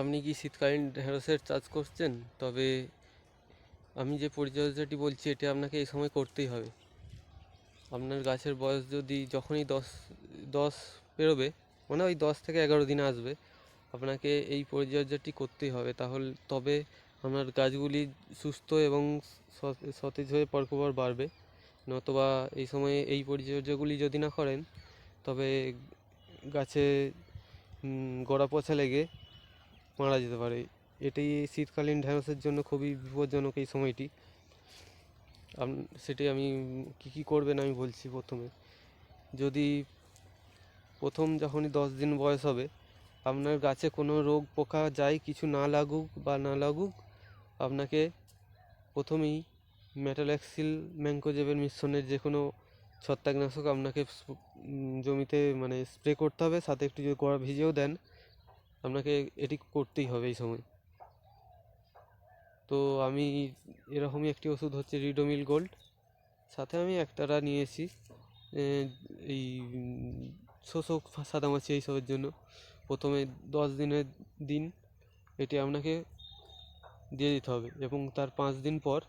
আপনি কি শীতকালীন ঢেঁড়সের চাষ করছেন? তবে আমি যে পরিচর্যাটি বলছি, এটি আপনাকে এই সময় করতেই হবে। আপনার গাছের বয়স যদি যখনই দশ দশ পেরোবে মানে ওই দশ থেকে এগারো দিনে আসবে, আপনাকে এই পরিচর্যাটি করতেই হবে। তাহলে, তবে আপনার গাছগুলি সুস্থ এবং সতেজ হয়ে পরপর বাড়বে। নতুবা এই সময়ে এই পরিচর্যাগুলি যদি না করেন, তবে গাছে গোড়া পচা লেগে মারা যেতে পারে। এটি শীতকালীন ঢ্যাঁড়সের জন্য খুবই বিপজ্জনক এই সময়টি। সেটি আমি, কী কী করবেন আমি বলছি প্রথমে। যদি প্রথম যখনই দশ দিন বয়স হবে, আপনার গাছে কোনো রোগ পোকা যায়, কিছু না লাগুক বা না লাগুক, আপনাকে প্রথমেই মেটালাক্সিল ম্যাঙ্কোজেবের মিশ্রণের যে কোনো ছত্রাকনাশক আপনাকে জমিতে মানে স্প্রে করতে হবে। সাথে একটু যদি গোড়া ভিজিয়েও দেন আপনাকে এটি করতেই হবে এই সময়। তো আমি এরকমই একটি ওষুধ হচ্ছে রিডোমিল গোল্ড সাথে আমি একতারা নিয়েছি এই, শোষক সাদামাছি এইসবের জন্য। প্রথমে দশ দিনের দিন এটি আপনাকে দিয়ে দিতে হবে এবং তার পাঁচ দিন পর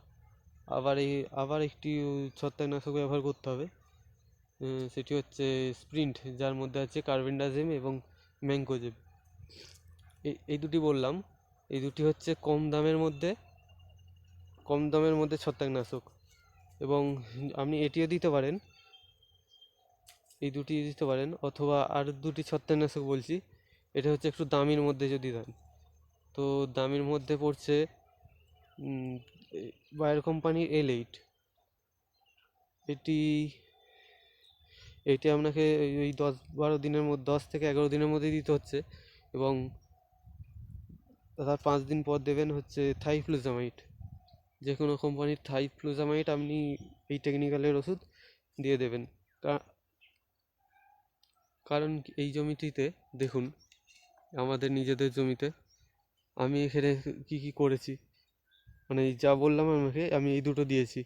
আবার এই, আবার একটি ছত্রাকনাশক ব্যবহার করতে হবে। সেটি হচ্ছে স্প্রিন্ট যার মধ্যে আছে কার্বেন্ডাজিম এবং ম্যাঙ্কোজেব এই এই দুটি বললাম। এই দুটি হচ্ছে কম দামের মধ্যে, কম দামের মধ্যে ছত্রাকনাশক এবং আপনি এটিও দিতে পারেন, এই দুটি দিতে পারেন, অথবা আর দুটি ছত্রাকনাশক বলছি, এটা হচ্ছে একটু দামির মধ্যে যদি দেন। তো দামির মধ্যে পড়ছে বায়ার কোম্পানির এল এইট এটি এটি আপনাকে ওই- দশ বারো দিনের মধ্যে, দশ থেকে এগারো দিনের মধ্যে দিতে হচ্ছে। এবং তার পাঁচ দিন পর দেবেন হচ্ছে থাইফ্লুজামাইড যে কোনো কোম্পানির থাইফ্লুজামাইড আপনি এই টেকনিক্যালের ওষুধ দিয়ে দেবেন। কারণ এই জমিটিতে দেখুন, আমাদের নিজেদের জমিতে আমি এখানে কি কি করেছি। মানে যা বললাম আমাকে, আমি এই দুটো দিয়েছি।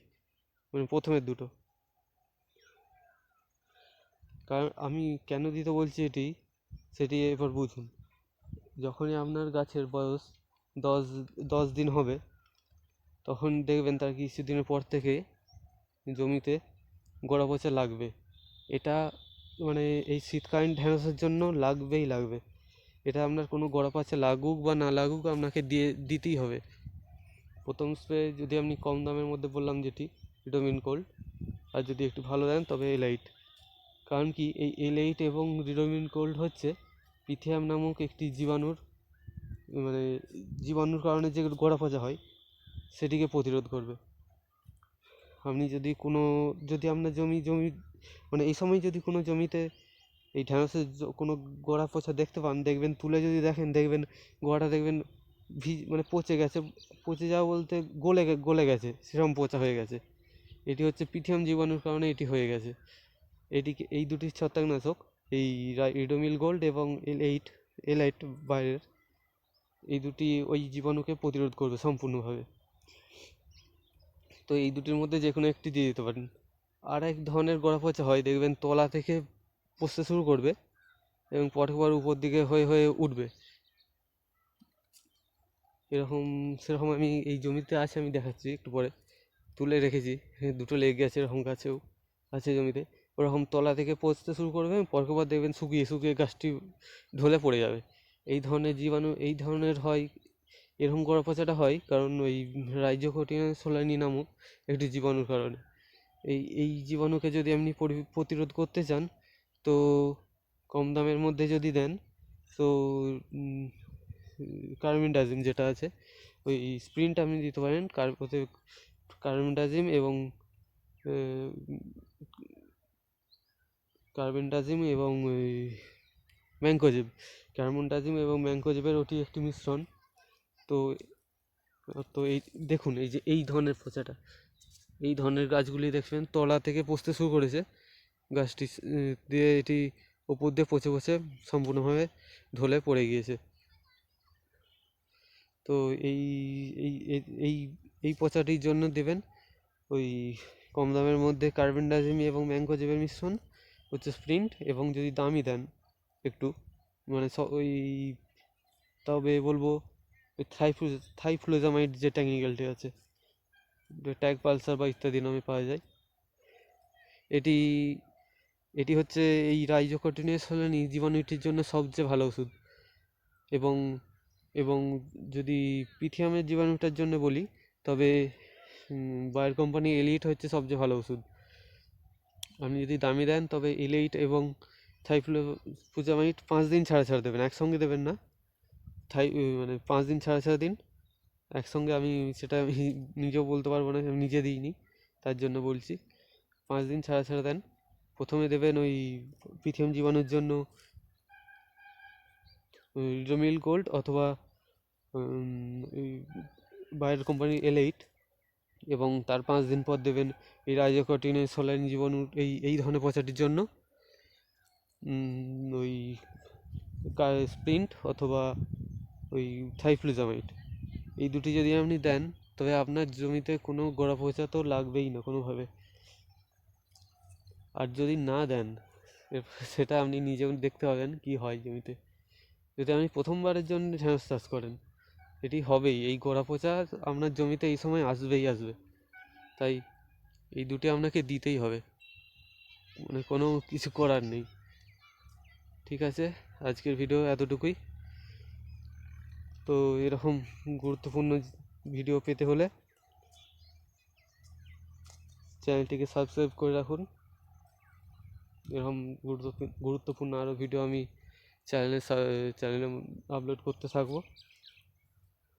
মানে প্রথমের দুটো। কারণ আমি কেন দিতে বলছি এটি, সেটি এবার বুঝুন। যখনই আপনার গাছের বয়স দশ দশ দিন হবে, তখন দেখবেন তার কিছুদিনের পর থেকে জমিতে গোড়া পচা লাগবে। এটা মানে এই শীতকালীন ঢ্যাঁড়সের জন্য লাগবেই লাগবে। এটা আপনার কোনো গোড়া পচা লাগুক বা না লাগুক আপনাকে দিয়ে, দিতেই হবে। প্রথম স্প্রে যদি আপনি কম দামের মধ্যে বললাম যেটি, ভিটামিন কোল্ড, আর যদি একটু ভালো দেন তবে এলাইট। কারণ কি এই এলাইট এবং রিডোমিন কোল্ড হচ্ছে পিথিয়াম নামক একটি জীবাণুর মানে জীবাণুর কারণে যে গোড়া পচা হয়, সেটিকে প্রতিরোধ করবে। আপনি যদি কোনো, যদি আপনার জমি জমি মানে এই সময় যদি কোনো জমিতে এই ঢ্যাঁড়সের কোনো গোড়া পচা দেখতে পান, দেখবেন, তুলে যদি দেখেন, দেখবেন গোড়াটা দেখবেন ভি মানে পচে গেছে, পচে যাওয়া বলতে গলে গলে গেছে, সেরকম পচা হয়ে গেছে। এটি হচ্ছে পিথিয়াম জীবাণুর কারণে এটি হয়ে গেছে। এটিকে, এই দুটি ছত্রাকনাশক এই রিডোমিল গোল্ড এবং এল এইট এল এইট বাইরের এই দুটি ওই জীবাণুকে প্রতিরোধ করবে সম্পূর্ণভাবে। তো এই দুটির মধ্যে যে কোনো একটি দিয়ে দিতে পারেন। আর এক ধরনের গোড়া পচা হয় দেখবেন তলা থেকে পচতে শুরু করবে এবং পরে পর উপর দিকে হয়ে হয়ে উঠবে। এরকম, সেরকম আমি এই জমিতে আছে, আমি দেখাচ্ছি একটু পরে। তুলে রেখেছি, দুটো লেগে গেছে এরকম গাছেও আছে জমিতে। ওরকম তলা থেকে পচতে শুরু করবে পরপর পর দেখবেন শুকিয়ে শুকিয়ে গাছটি ঢলে পড়ে যাবে। এই ধরনের জীবাণু, এই ধরনের হয়, এরকম গোড়া পচাটা হয় কারণ ওই রাইজোকোটিয়া সোলানি নামক একটি জীবাণুর কারণে। এই এই জীবাণুকে যদি আপনি পরি- প্রতিরোধ করতে চান, তো কম দামের মধ্যে যদি দেন, তো কার্মিনডাজিম যেটা আছে, ওই স্প্রিন্ট আপনি দিতে পারেন, কার কার্মিনডাজিম এবং কার্বেন্ডাজিম এবং ওই ম্যাঙ্কোজেব কার্বনডাজিম এবং ম্যাঙ্কোজেবের ওটি একটি মিশ্রণ। তো তো এই, দেখুন, এই যে, এই ধরনের পচাটা। এই ধরনের গাছগুলি দেখবেন তলা থেকে পচতে শুরু করেছে। গাছটি দিয়ে এটি ওপর দিয়ে পচে পচে সম্পূর্ণভাবে ঢলে পড়ে গিয়েছে। তো এই এই, এই- এই পচাটির জন্য দেবেন ওই কম দামের মধ্যে কার্বেন্ডাজিম এবং ম্যাঙ্কোজেবের মিশ্রণ। হচ্ছে স্প্রিন্ট এবং যদি দামি দেন একটু মানে ওই তবে বলব ওই থাইফ্লু থাইফ্লুজামাইড যে টেকনিক্যালটি আছে ট্যাগ পালসার বা ইত্যাদি নামে পাওয়া যায়, এটি এটি হচ্ছে এই রাইজোকটিনিয়াস হলেনি জীবাণুটির জন্য সবচেয়ে ভালো ওষুধ। এবং এবং যদি পিথিয়ামের জীবাণুটার জন্য বলি, তবে বায়ার কোম্পানি এলিট হচ্ছে সবচেয়ে ভালো ওষুধ। আপনি যদি দামি দেন, তবে এলিট এবং থাইফ্লো পুজামাইট পাঁচ দিন ছাড়া ছাড়া দেবেন, একসঙ্গে দেবেন না। থাই মানে পাঁচ দিন ছাড়া ছাড়া দিন। একসঙ্গে আমি সেটা আমি নিজেও বলতে পারব না, আমি নিজে দিইনি, তার জন্য বলছি। পাঁচ দিন ছাড়া ছাড়া দেন। প্রথমে দেবেন ওই পিথিয়াম জীবাণুর জন্য জমিল গোল্ড অথবা ওই বায়ার কোম্পানির এল এইট এবং তার পাঁচ দিন পর দেবেন এই রাইজোকটিনের সোলাইন জীবাণু এই এই ধরনের পচাটির জন্য। ওই স্প্রিন্ট অথবা ওই থাইফ্লুজামাইড এই দুটি যদি আপনি দেন, তবে আপনার জমিতে কোনো গোড়া পচা তো লাগবেই না কোনোভাবে। আর যদি না দেন সেটা আপনি নিজেও দেখতে পাবেন কি হয় জমিতে। যদি আপনি প্রথমবারের জন্য ঢ্যাঁড়স চাষ করেন এটি হবেই। এই গোড়া পচা আপনার জমিতে এই সময় আসবেই আসবে। তাই এই দুটি আপনাকে দিতেই হবে। মানে কোনো কিছু করার নেই। ঠিক আছে? আজকের ভিডিও এতটুকুই। তো এরকম গুরুত্বপূর্ণ ভিডিও পেতে হলে চ্যানেলটিকে সাবস্ক্রাইব করে রাখুন। এরকম গুরুত্বপূর্ণ আরও ভিডিও আমি চ্যানেলে চ্যানেলে আপলোড করতে থাকব।